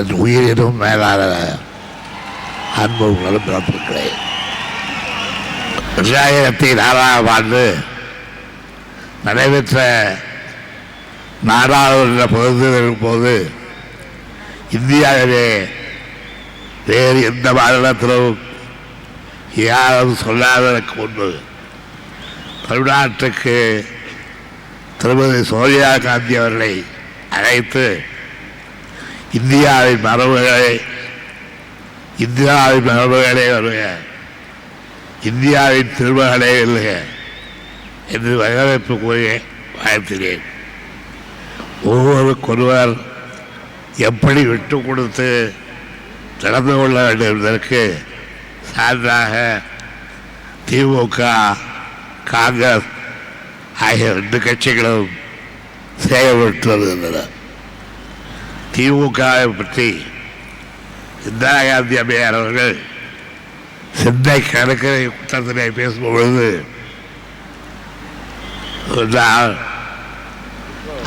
என் உயிரினும் மேலான அன்பு உங்களும் பிறப்பிருக்கிறேன். ரெண்டாயிரத்தி நாலாம் ஆண்டு நடைபெற்ற நாடாளுமன்ற பொதுத்தேர்தலின் போது இந்தியாவிலே வேறு எந்த மாநிலத்திலும் யாரும் சொல்லாததற்கு முன்பு தமிழ்நாட்டுக்கு திருமதி சோனியா காந்தி அவர்களை அழைத்து இந்தியாவின் மரபுகளை இந்தியாவின் மரபுகளே வருக. இந்தியாவின் திருமகளே வெல்லுக என்று வரவேற்பு கூறி வாழ்த்துகிறேன். ஒருவருக்கொருவர் எப்படி விட்டு கொடுத்து நடந்து கொள்ள வேண்டும் என்பதற்கு சான்றாக திமுக காங்கிரஸ் ஆகிய ரெண்டு கட்சிகளும் செயல்பட்டு வருகின்றன. திமுகவை பற்றி இந்திரா காந்தி அம்மையார் அவர்கள் சிந்தை கடற்கரை கூட்டத்திலே பேசும்பொழுது நான்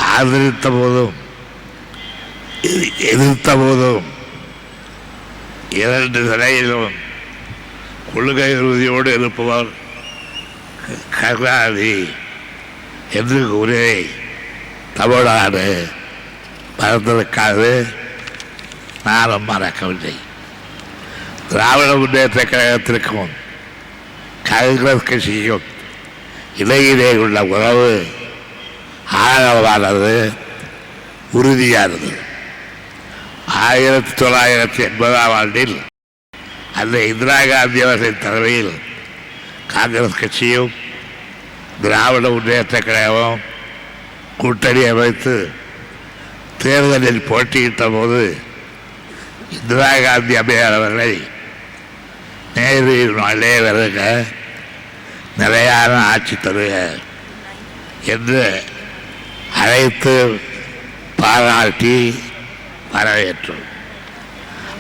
ஆதரித்த போதும் எதிர்த்த போதும் இரண்டு நிலையிலும் கொள்கை உறுதியோடு இருப்பவர் கருணாநிதி என்று கூறி தமிழ்நாடு மறந்ததற்காக நானும் மறக்கவில்லை திராவிட முன்னேற்ற கழகத்திற்கும் காங்கிரஸ் கட்சிக்கும் இடையிலே உள்ள உறவு ஆழமானது உறுதியானது. ஆயிரத்தி தொள்ளாயிரத்தி எண்பதாம் ஆண்டில் அந்த இந்திரா காந்தி அவர்களின் தலைமையில் காங்கிரஸ் கட்சியும் திராவிட முன்னேற்ற கழகமும் கூட்டணி அமைத்து தேர்தலில் போட்டியிட்ட போது இந்திரா காந்தி அம்மையார் அவர்களை நேரு நாளே வருக நிலையான ஆட்சி தருக என்று அழைத்து பாராட்டி வரவேற்றோம்.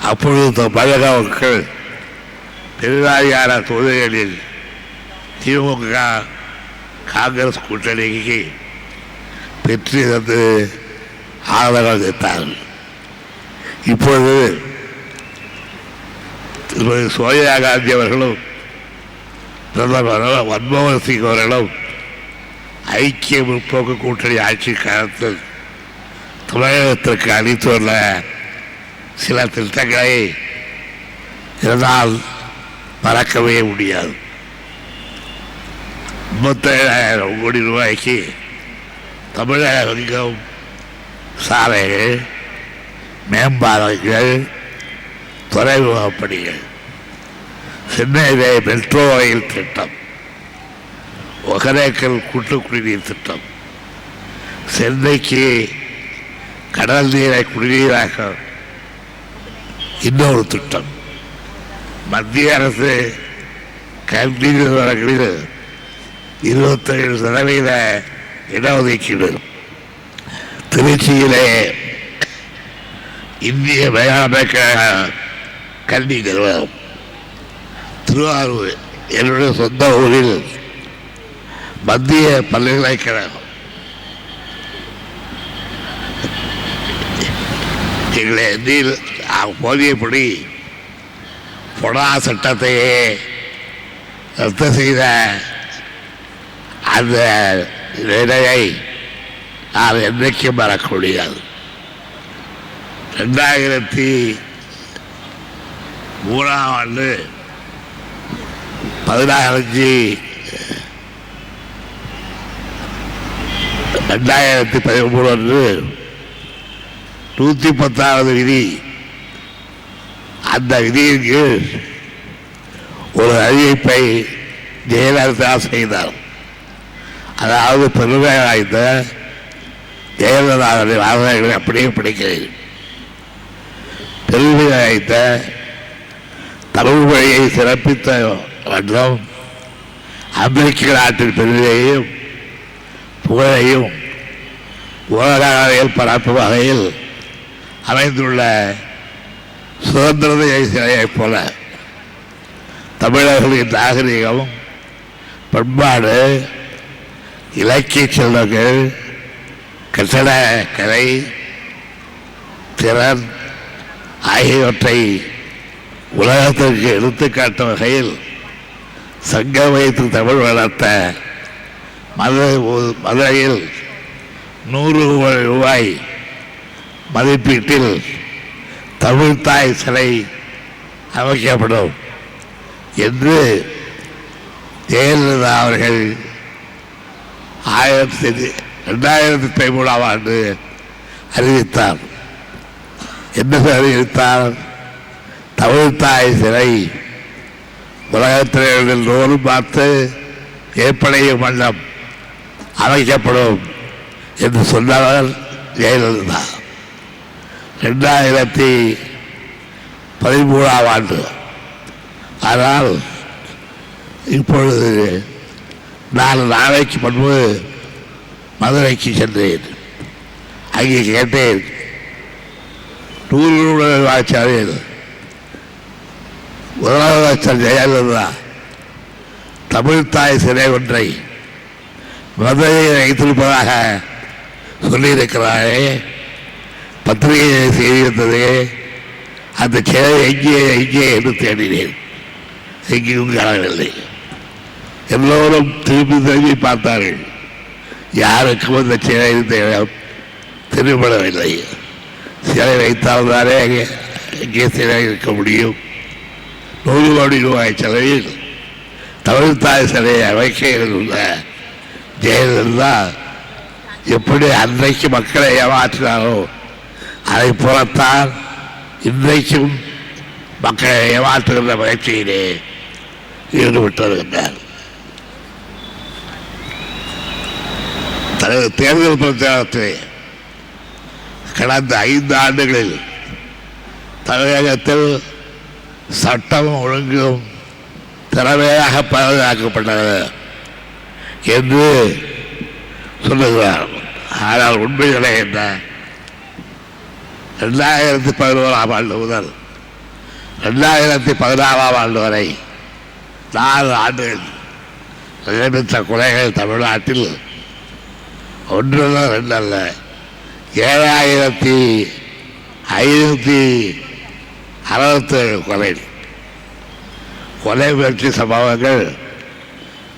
அப்பொழுது தமிழக மக்கள் பெருவாரியான தொகுதிகளில் திமுக காங்கிரஸ் கூட்டணிக்கு வெற்றி தந்து ஆதரவு அளித்தார்கள் இப்பொழுது திருமதி சோனியா காந்தி அவர்களும் பிரதமர் மன்மோகன் சிங் அவர்களும் ஐக்கிய முற்போக்கு கூட்டணி ஆட்சி காலத்தில் தமிழகத்திற்கு அளித்துள்ள சில திட்டங்களை என்னால் மறக்கவே முடியாது. முப்பத்தேழாயிரம் கோடி ரூபாய்க்கு தமிழக சாலைகள் மேம்பாலங்கள் துறைமுகப் பணிகள் சென்னையிலே மெட்ரோ ரயில் திட்டம் ஒகரேக்கல் கூட்டு குடிநீர் திட்டம் சென்னைக்கு கடல் நீரை குடிநீராக இன்னொரு திட்டம். மத்திய அரசு கல்வி நிறுவனங்களில் இருபத்தேழு சதவீத இடஒதுக்கீடு. திருச்சியிலே இந்திய மேலாண்மை கல்வி நிறுவனம் திருவாரூர் என்னுடைய சொந்த ஊரில் மத்திய பல்கலைக்கழகம். எங்களை நீர் போதியபடி பொடா சட்டத்தையே ரத்து செய்த அந்த நிலையை நான் என்றைக்கும் மறக்க முடியாது. ரெண்டாயிரத்தி மூணாம் ஆண்டு பதினாலஞ்சு ரெண்டாயிரத்தி பதிமூணு அன்று நூற்றி பத்தாவது விதி. அந்த விதியின் கீழ் ஒரு அறிவிப்பை ஜெயலலிதா செய்தார். அதாவது பெருமை வாய்ந்த ஜெயலலிதாவுடைய வாசகங்களை அப்படியே படிக்கிறேன் பெருமை அழைத்த தமிழ் மொழியை சிறப்பித்த வண்ணம் அமெரிக்க நாட்டின் பெருமையையும் புகழையும் உலகில் பரப்பும் வகையில் அமைந்துள்ள சுதந்திரதை சிலையைப் போல தமிழர்களின் நாகரிகம் பண்பாடு இலக்கிய செல்வங்கள் கட்டட கலை திறன் ஆகியவற்றை உலகத்திற்கு எடுத்துக்காட்டும் வகையில் சங்கம் வைத்து தமிழ் வளர்த்த மதுரை மதுரையில் நூறு ரூபாய் மதிப்பீட்டில் தமிழ்தாய் சிலை அமைக்கப்படும் என்று ஜெயலலிதா அவர்கள் ஆயிரத்தி ரெண்டாயிரத்தி பதிமூணாம் ஆண்டு அறிவித்தார். என்ன அறிவித்தார்? தமிழ்தாய் சிலை. உலகத்தினர்கள் தோறும் பார்த்து ஏற்படைய வண்ணம் அமைக்கப்படும் என்று சொன்னவர் ஜெயலலிதா. ரெண்டாயிரத்தி பதிமூணாம் ஆண்டு. ஆனால் இப்பொழுது நாலு நாளைக்கு முன்பு மதுரைக்கு சென்றேன். அங்கே கேட்டேன். நூறு ஆச்சாரியர் முதலமைச்சர் ஜெயலலிதா தமிழ்தாய் சிலை ஒன்றை மதுரையில் வைத்திருப்பதாக சொல்லியிருக்கிறாரே. பத்திரிகை செய்திருந்தது. அந்த சிலை எங்கே எங்கே என்று தேடினேன். எங்கேயும் காணவில்லை. எல்லோரும் திரும்பி திரும்பி பார்த்தார்கள். யாருக்கும் இந்த சிலை தே- சிலை வைத்தால்தானே இங்கே சிலை இருக்க முடியும். நூறு கோடி ரூபாய் செலவில் தமிழ்தாய் சிலையை அமைக்க இருந்த ஜெயலலிதா எப்படி அன்றைக்கு மக்களை ஏமாற்றினாரோ அதை போலத்தான் இன்றைக்கும் மக்களை ஏமாற்றுகின்ற முயற்சியிலே ஈடுபட்டு வருகின்றார் தேர்தல் பிரச்சாரத்திலே கடந்த ஐந்து ஆண்டுகளில் தமிழகத்தில் சட்டமும் ஒழுங்கும் திறமையாக பாதுகாக்கப்பட்டது என்று சொல்லுகிறார். ஆனால் உண்மைகளே என்ன? ரெண்டாயிரத்தி பதினோராம் ஆண்டு முதல் ரெண்டாயிரத்தி பதினாறாம் ஆண்டு வரை நாலு ஆண்டுகள் நடைபெற்ற கொலைகள் தமிழ்நாட்டில் ஒன்றல்ல ரெண்டல்ல. ஏழாயிரத்தி ஐநூற்றி அறுபத்தேழு கொலை. கொலை முயற்சி சம்பவங்கள்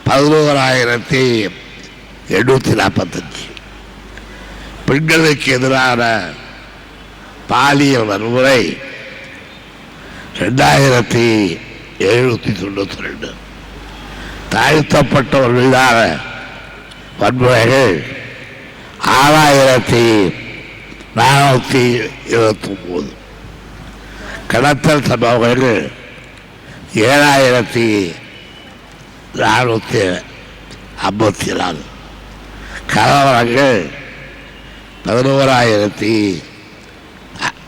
பதினோராயிரத்தி எண்ணூற்றி நாற்பத்தஞ்சு பெண்களுக்கு எதிரான பாலியல் வன்முறை ரெண்டாயிரத்தி எழுநூற்றி தொண்ணூற்றி ரெண்டு தாழ்த்தப்பட்டவர்களான வன்முறைகள் ஆறாயிரத்தி நானூற்றி இருபத்தி கடத்தல் சம்பவங்கள் ஏழாயிரத்தி நானூற்றி ஐம்பத்தி நாலு கலவரங்கள் பதினோராயிரத்தி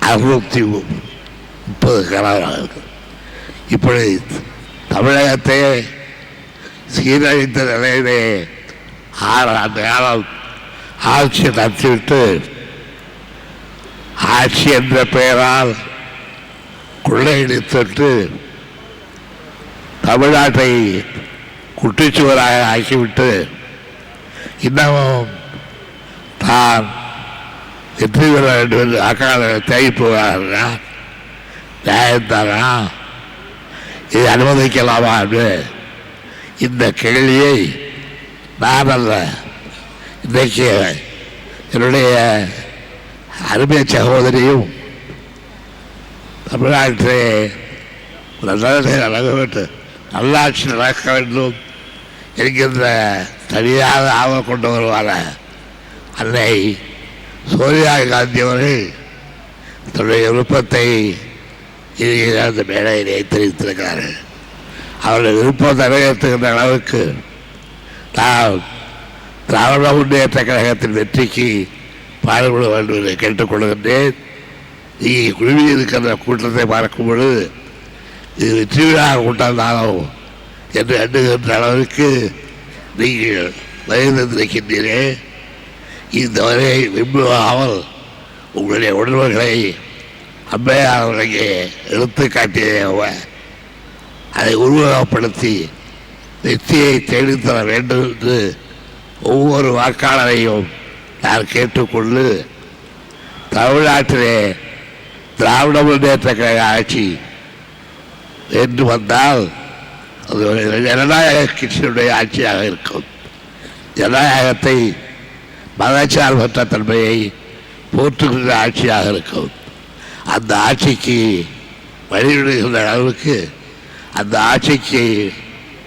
அறுநூற்றி மு- முப்பது கலவரங்கள். இப்படி தமிழகத்தை சீரழித்த நிலையிலே ஆறு ஆண்டு காலம் ஆட்சி நடத்திவிட்டு ஆட்சி என்ற பெயரால் கொள்ளையடித்துவிட்டு தமிழ்நாட்டை குட்டிச்சுவராக ஆக்கிவிட்டு இன்னமும் தான் வெற்றி பெற வேண்டும் என்று அக்கால தேங்கி போகிறார்களா? இதை அனுமதிக்கலாமா என்று இந்த கேள்வியை நான் அல்ல இன்றைக்கு என்னுடைய அருமை சகோதரியும் தமிழ்நாட்டிலே நல்லதை நடக்க வேண்டும் நல்லாட்சி நடக்க வேண்டும் என்கின்ற தனியாக ஆவல் கொண்டு வருவார அன்னை சோனியா காந்தி அவர்கள் தன்னுடைய விருப்பத்தை அந்த மேடையிலே தெரிவித்திருக்கிறார்கள் அவர்கள் விருப்பம் நிறைவேற்றுகின்ற அளவுக்கு நாம் திராவிட முன்னேற்ற கழகத்தின் வெற்றிக்கு பாடுபட வேண்டும் என்று கேட்டுக்கொள்கின்றேன். நீங்கள் குழுமி இருக்கின்ற கூட்டத்தை பார்க்கும் பொழுது இது வெற்றி விழா கூட்டம்தானோ என்று எண்ணுகின்ற அளவிற்கு நீங்கள் வயதிருக்கின்றீரே இந்த வரையை விரும்புவாமல் உங்களுடைய உணர்வுகளை அம்மையார் அவர்களுக்கு எடுத்து காட்டிய அதை உருவகப்படுத்தி வெற்றியை தேடித்தர வேண்டும் என்று ஒவ்வொரு வாக்காளரையும் நான் கேட்டுக்கொண்டு தமிழ்நாட்டிலே திராவிட முன்னேற்ற கழக ஆட்சி என்று வந்தால் அது ஜனநாயக கட்சியினுடைய ஆட்சியாக இருக்கும். ஜனநாயகத்தை மதச்சார்பற்ற தன்மையை போற்றுகின்ற ஆட்சியாக இருக்கும். அந்த ஆட்சிக்கு வழிவிடுகின்ற அளவுக்கு அந்த ஆட்சிக்கு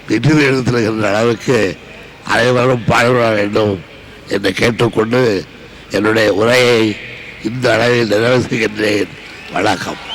நிதி நிறுத்துகின்ற அளவுக்கு அனைவரும் பாடுபட வேண்டும் என்று கேட்டுக்கொண்டு என்னுடைய உரையை இந்த அளவில் நிறைவு செய்கின்றேன். வணக்கம்.